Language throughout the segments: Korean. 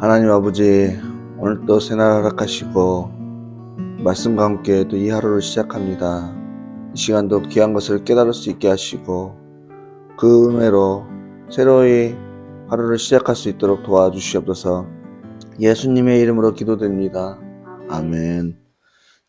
하나님 아버지 오늘 또 새날 허락하시고 말씀과 함께 또 이 하루를 시작합니다. 이 시간도 귀한 것을 깨달을 수 있게 하시고 그 은혜로 새로이 하루를 시작할 수 있도록 도와주시옵소서 예수님의 이름으로 기도드립니다. 아멘.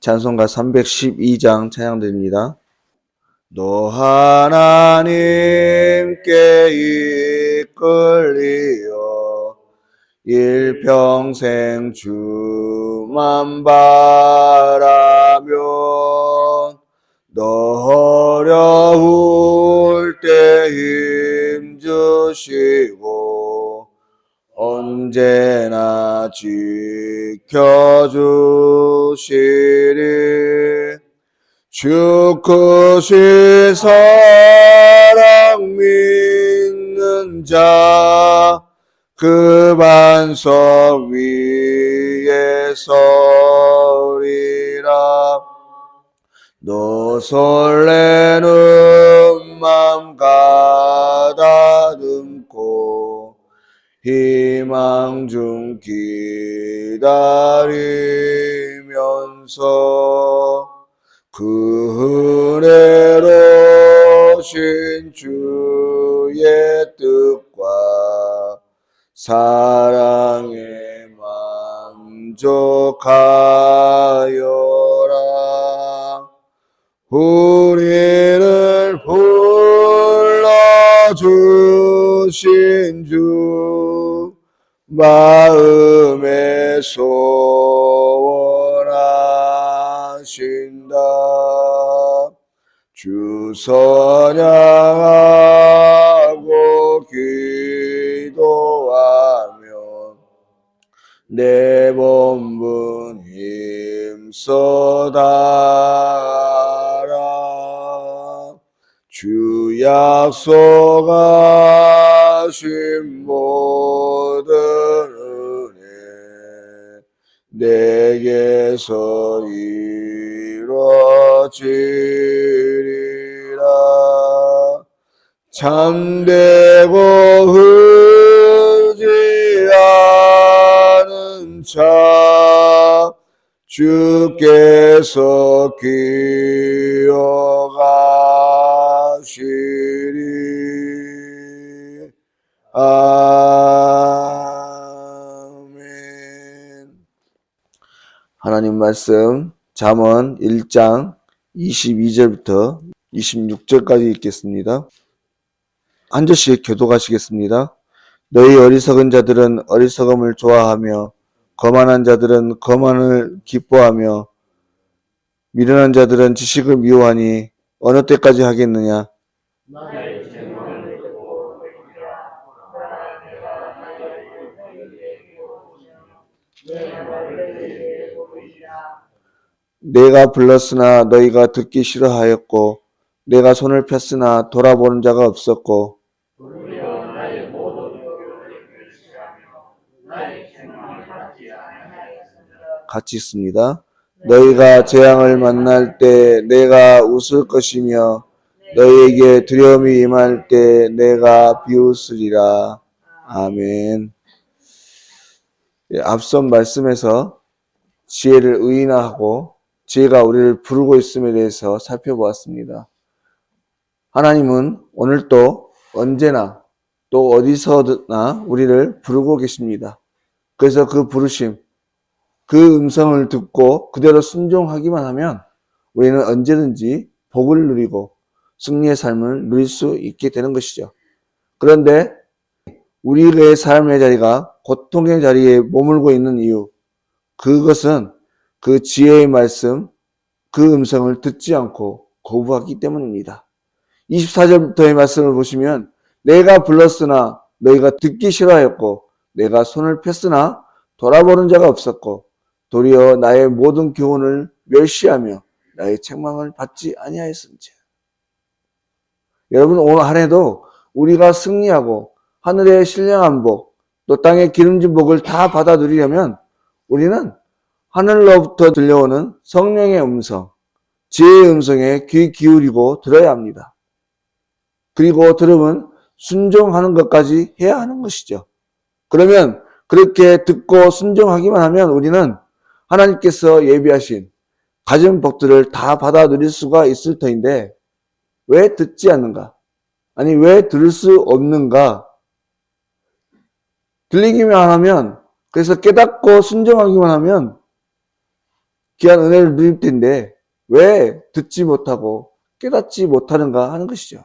찬송가 312장 찬양드립니다. 너 하나님께 이끌리어 일평생 주만 바라면 너 어려울 때 힘주시고 언제나 지켜주시리. 주 크신 사랑 믿는 자 그 반석 위에 서리라. 너 설레는 맘 가다듬고 희망 중 기다리면서 그 은혜로 신 주의 뜻과 사랑에 만족하여라. 우리를 불러주신 주 마음에 소원하신다. 주 선양하 내 본분 힘써 다하라. 주 약속하신 모든 은혜 내게서 이루어지리라. 참되고 흐 자 주께서 기억하시리 아멘 하나님 말씀 잠언 1장 22절부터 26절까지 읽겠습니다. 한 절씩 교독하시겠습니다. 너희 어리석은 자들은 어리석음을 좋아하며 거만한 자들은 거만을 기뻐하며 미련한 자들은 지식을 미워하니 어느 때까지 하겠느냐? 내가 불렀으나 너희가 듣기 싫어하였고 내가 손을 폈으나 돌아보는 자가 없었고 같이 있습니다. 너희가 재앙을 만날 때 내가 웃을 것이며 너희에게 두려움이 임할 때 내가 비웃으리라. 아멘. 예, 앞선 말씀에서 지혜를 의인화하고 지혜가 우리를 부르고 있음에 대해서 살펴보았습니다. 하나님은 오늘도 언제나 또 어디서나 우리를 부르고 계십니다. 그래서 그 부르심, 그 음성을 듣고 그대로 순종하기만 하면 우리는 언제든지 복을 누리고 승리의 삶을 누릴 수 있게 되는 것이죠. 그런데 우리의 삶의 자리가 고통의 자리에 머물고 있는 이유, 그것은 그 지혜의 말씀, 그 음성을 듣지 않고 거부하기 때문입니다. 24절부터의 말씀을 보시면 내가 불렀으나 너희가 듣기 싫어하였고 내가 손을 폈으나 돌아보는 자가 없었고 도리어 나의 모든 교훈을 멸시하며 나의 책망을 받지 아니하였은지. 여러분 오늘 한 해도 우리가 승리하고 하늘의 신령한 복, 또 땅의 기름진 복을 다 받아 누리려면 우리는 하늘로부터 들려오는 성령의 음성, 지혜의 음성에 귀 기울이고 들어야 합니다. 그리고 들으면 순종하는 것까지 해야 하는 것이죠. 그러면 그렇게 듣고 순종하기만 하면 우리는 하나님께서 예비하신 가진 복들을 다 받아 누릴 수가 있을 터인데 왜 듣지 않는가? 아니 왜 들을 수 없는가? 들리기만 하면 그래서 깨닫고 순종하기만 하면 귀한 은혜를 누릴 텐데 왜 듣지 못하고 깨닫지 못하는가 하는 것이죠.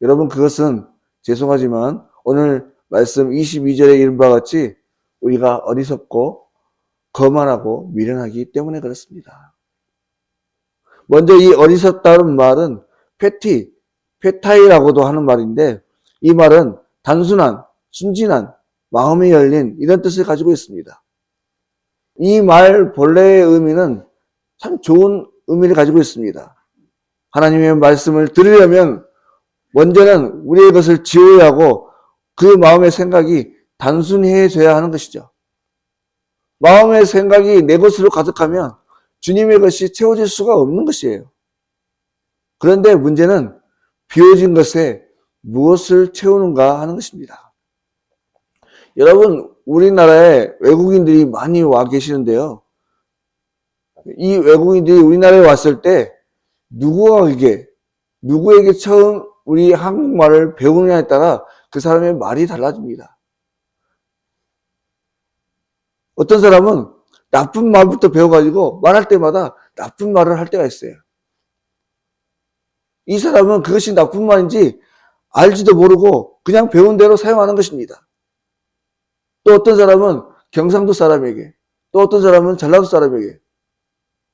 여러분 그것은 죄송하지만 오늘 말씀 22절에 이른 바와 같이 우리가 어리석고 거만하고 미련하기 때문에 그렇습니다. 먼저 이 어리석다는 말은 페티, 페타이라고도 하는 말인데 이 말은 단순한, 순진한, 마음이 열린 이런 뜻을 가지고 있습니다. 이 말 본래의 의미는 참 좋은 의미를 가지고 있습니다. 하나님의 말씀을 들으려면 먼저는 우리의 것을 지어야 하고 그 마음의 생각이 단순해져야 하는 것이죠. 마음의 생각이 내 것으로 가득하면 주님의 것이 채워질 수가 없는 것이에요. 그런데 문제는 비워진 것에 무엇을 채우는가 하는 것입니다. 여러분, 우리나라에 외국인들이 많이 와 계시는데요. 이 외국인들이 우리나라에 왔을 때 누구에게, 누구에게 처음 우리 한국말을 배우느냐에 따라 그 사람의 말이 달라집니다. 어떤 사람은 나쁜 말부터 배워가지고 말할 때마다 나쁜 말을 할 때가 있어요. 이 사람은 그것이 나쁜 말인지 알지도 모르고 그냥 배운 대로 사용하는 것입니다. 또 어떤 사람은 경상도 사람에게, 또 어떤 사람은 전라도 사람에게,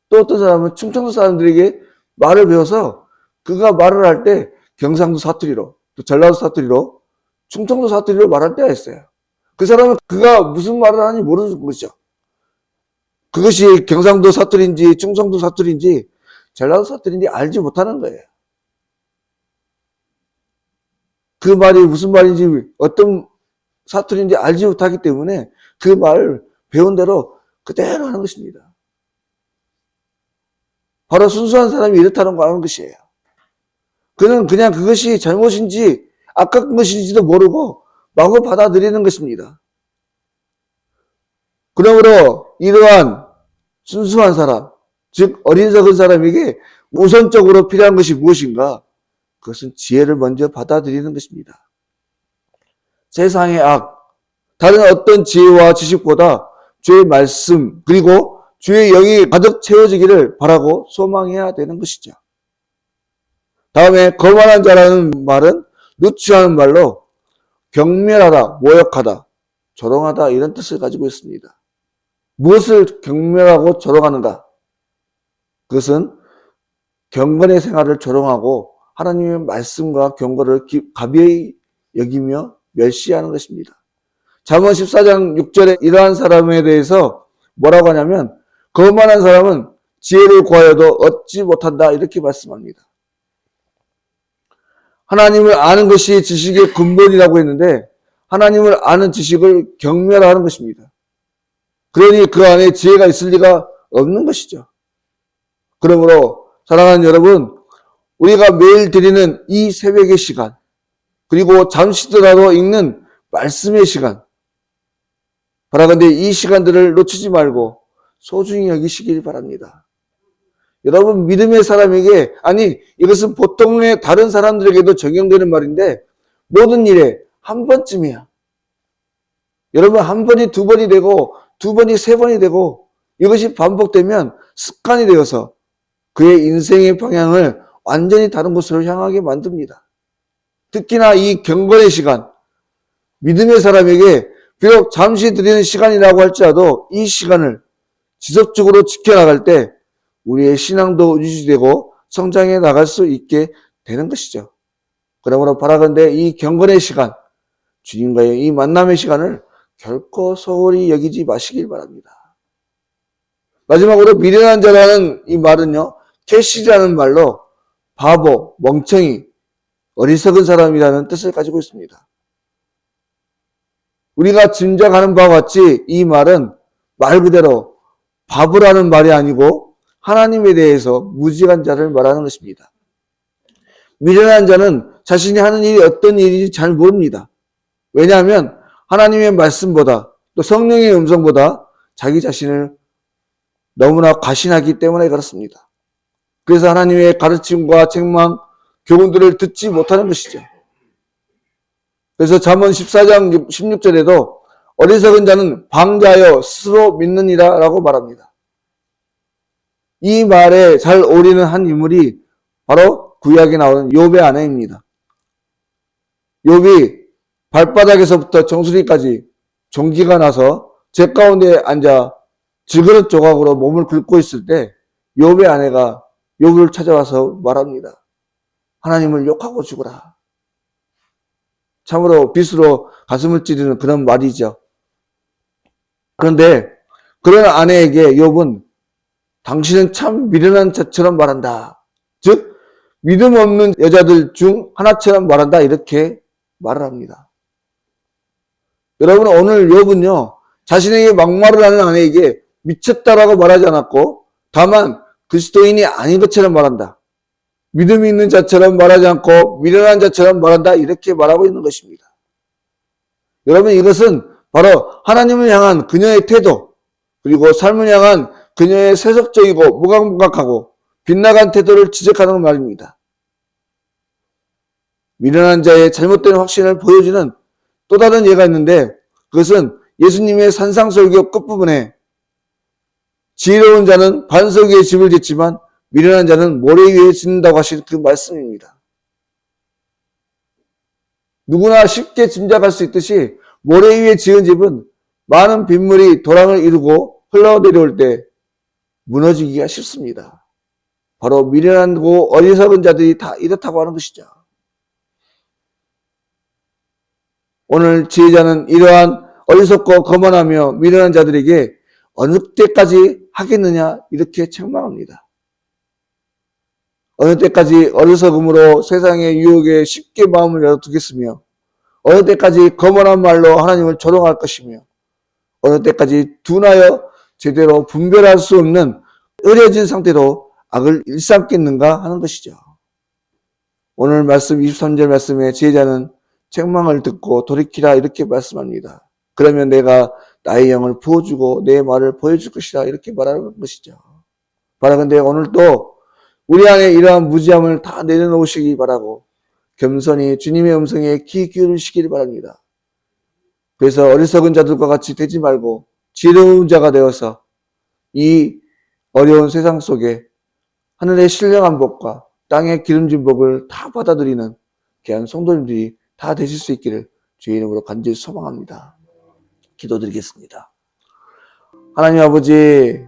또 어떤 사람은 충청도 사람들에게 말을 배워서 그가 말을 할 때 경상도 사투리로, 또 전라도 사투리로, 충청도 사투리로 말할 때가 있어요. 그 사람은 그가 무슨 말을 하는지 모르는 거죠. 그것이 경상도 사투리인지 충청도 사투리인지 전라도 사투리인지 알지 못하는 거예요. 그 말이 무슨 말인지 어떤 사투리인지 알지 못하기 때문에 그 말을 배운 대로 그대로 하는 것입니다. 바로 순수한 사람이 이렇다는 거 아는 것이에요. 그는 그냥 그것이 잘못인지 아까운 것인지도 모르고 마구 받아들이는 것입니다. 그러므로 이러한 순수한 사람, 즉 어린석은 사람에게 우선적으로 필요한 것이 무엇인가? 그것은 지혜를 먼저 받아들이는 것입니다. 세상의 악, 다른 어떤 지혜와 지식보다 주의 말씀, 그리고 주의 영이 가득 채워지기를 바라고 소망해야 되는 것이죠. 다음에 거만한 자라는 말은 누추하는 말로 경멸하다, 모욕하다, 조롱하다 이런 뜻을 가지고 있습니다. 무엇을 경멸하고 조롱하는가? 그것은 경건의 생활을 조롱하고 하나님의 말씀과 경고를 가벼이 여기며 멸시하는 것입니다. 잠언 14장 6절에 이러한 사람에 대해서 뭐라고 하냐면 거만한 사람은 지혜를 구하여도 얻지 못한다 이렇게 말씀합니다. 하나님을 아는 것이 지식의 근본이라고 했는데 하나님을 아는 지식을 경멸하는 것입니다. 그러니 그 안에 지혜가 있을 리가 없는 것이죠. 그러므로 사랑하는 여러분, 우리가 매일 드리는 이 새벽의 시간, 그리고 잠시더라도 읽는 말씀의 시간, 바라건대 이 시간들을 놓치지 말고 소중히 여기시길 바랍니다. 여러분 믿음의 사람에게 아니 이것은 보통의 다른 사람들에게도 적용되는 말인데 모든 일에 한 번쯤이야. 여러분 한 번이 두 번이 되고 두 번이 세 번이 되고 이것이 반복되면 습관이 되어서 그의 인생의 방향을 완전히 다른 곳으로 향하게 만듭니다. 특히나 이 경건의 시간, 믿음의 사람에게 비록 잠시 드리는 시간이라고 할지라도 이 시간을 지속적으로 지켜나갈 때 우리의 신앙도 유지되고 성장해 나갈 수 있게 되는 것이죠. 그러므로 바라건대 이 경건의 시간, 주님과의 이 만남의 시간을 결코 소홀히 여기지 마시길 바랍니다. 마지막으로 미련한 자라는 이 말은요, 캐시라는 말로 바보, 멍청이, 어리석은 사람이라는 뜻을 가지고 있습니다. 우리가 짐작하는 바와 같이 이 말은 말 그대로 바보라는 말이 아니고 하나님에 대해서 무지한 자를 말하는 것입니다. 미련한 자는 자신이 하는 일이 어떤 일인지 잘 모릅니다. 왜냐하면 하나님의 말씀보다 또 성령의 음성보다 자기 자신을 너무나 과신하기 때문에 그렇습니다. 그래서 하나님의 가르침과 책망, 교훈들을 듣지 못하는 것이죠. 그래서 잠언 14장 16절에도 어리석은 자는 방자하여 스스로 믿느니라 라고 말합니다. 이 말에 잘 어울리는 한 인물이 바로 구약에 나오는 욥의 아내입니다. 욥이 발바닥에서부터 정수리까지 종기가 나서 제 가운데 앉아 질그릇 조각으로 몸을 긁고 있을 때 욥의 아내가 욥을 찾아와서 말합니다. 하나님을 욕하고 죽어라. 참으로 빗으로 가슴을 찌르는 그런 말이죠. 그런데 그런 아내에게 욥은 당신은 참 미련한 자처럼 말한다. 즉 믿음 없는 여자들 중 하나처럼 말한다. 이렇게 말을 합니다. 여러분 오늘 욥은요 자신에게 막말을 하는 아내에게 미쳤다라고 말하지 않았고 다만 그리스도인이 아닌 것처럼 말한다. 믿음이 있는 자처럼 말하지 않고 미련한 자처럼 말한다. 이렇게 말하고 있는 것입니다. 여러분 이것은 바로 하나님을 향한 그녀의 태도 그리고 삶을 향한 그녀의 세속적이고 무감각하고 빗나간 태도를 지적하는 말입니다. 미련한 자의 잘못된 확신을 보여주는 또 다른 예가 있는데 그것은 예수님의 산상설교 끝부분에 지혜로운 자는 반석 위에 집을 짓지만 미련한 자는 모래 위에 짓는다고 하신 그 말씀입니다. 누구나 쉽게 짐작할 수 있듯이 모래 위에 지은 집은 많은 빗물이 도랑을 이루고 흘러내려올 때 무너지기가 쉽습니다. 바로 미련하고 어리석은 자들이 다 이렇다고 하는 것이죠. 오늘 지혜자는 이러한 어리석고 거만하며 미련한 자들에게 어느 때까지 하겠느냐 이렇게 책망합니다. 어느 때까지 어리석음으로 세상의 유혹에 쉽게 마음을 열어두겠으며 어느 때까지 거만한 말로 하나님을 조롱할 것이며 어느 때까지 둔하여 제대로 분별할 수 없는 의려진 상태로 악을 일삼겠는가 하는 것이죠. 오늘 말씀 23절 말씀에 지혜자는 책망을 듣고 돌이키라 이렇게 말씀합니다. 그러면 내가 나의 영을 부어주고 내 말을 보여줄 것이다 이렇게 말하는 것이죠. 바라 근데 오늘 또 우리 안에 이러한 무지함을 다 내려놓으시기 바라고 겸손히 주님의 음성에 귀 기울이시기를 바랍니다. 그래서 어리석은 자들과 같이 되지 말고 지혜로운 자가 되어서 이 어려운 세상 속에 하늘의 신령한 복과 땅의 기름진 복을 다 받아들이는 귀한 성도님들이 다 되실 수 있기를 주의 이름으로 간절히 소망합니다. 기도드리겠습니다. 하나님 아버지,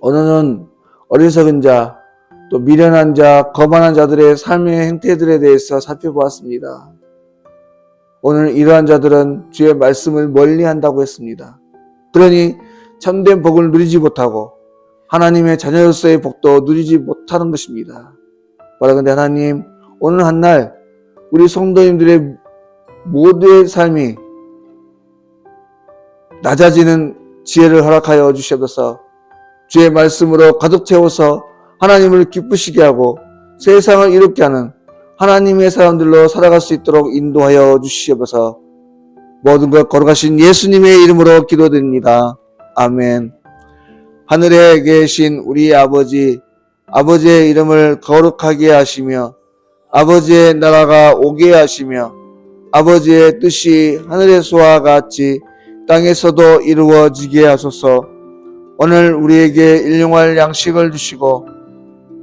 오늘은 어리석은 자, 또 미련한 자, 거만한 자들의 삶의 행태들에 대해서 살펴보았습니다. 오늘 이러한 자들은 주의 말씀을 멀리 한다고 했습니다. 그러니 참된 복을 누리지 못하고 하나님의 자녀로서의 복도 누리지 못하는 것입니다. 근데 하나님, 오늘 한날 우리 성도님들의 모두의 삶이 낮아지는 지혜를 허락하여 주시옵소서 주의 말씀으로 가득 채워서 하나님을 기쁘시게 하고 세상을 이롭게 하는 하나님의 사람들로 살아갈 수 있도록 인도하여 주시옵소서 모든 것 거룩하신 예수님의 이름으로 기도드립니다. 아멘. 하늘에 계신 우리 아버지, 아버지의 이름을 거룩하게 하시며 아버지의 나라가 오게 하시며 아버지의 뜻이 하늘에서와 같이 땅에서도 이루어지게 하소서 오늘 우리에게 일용할 양식을 주시고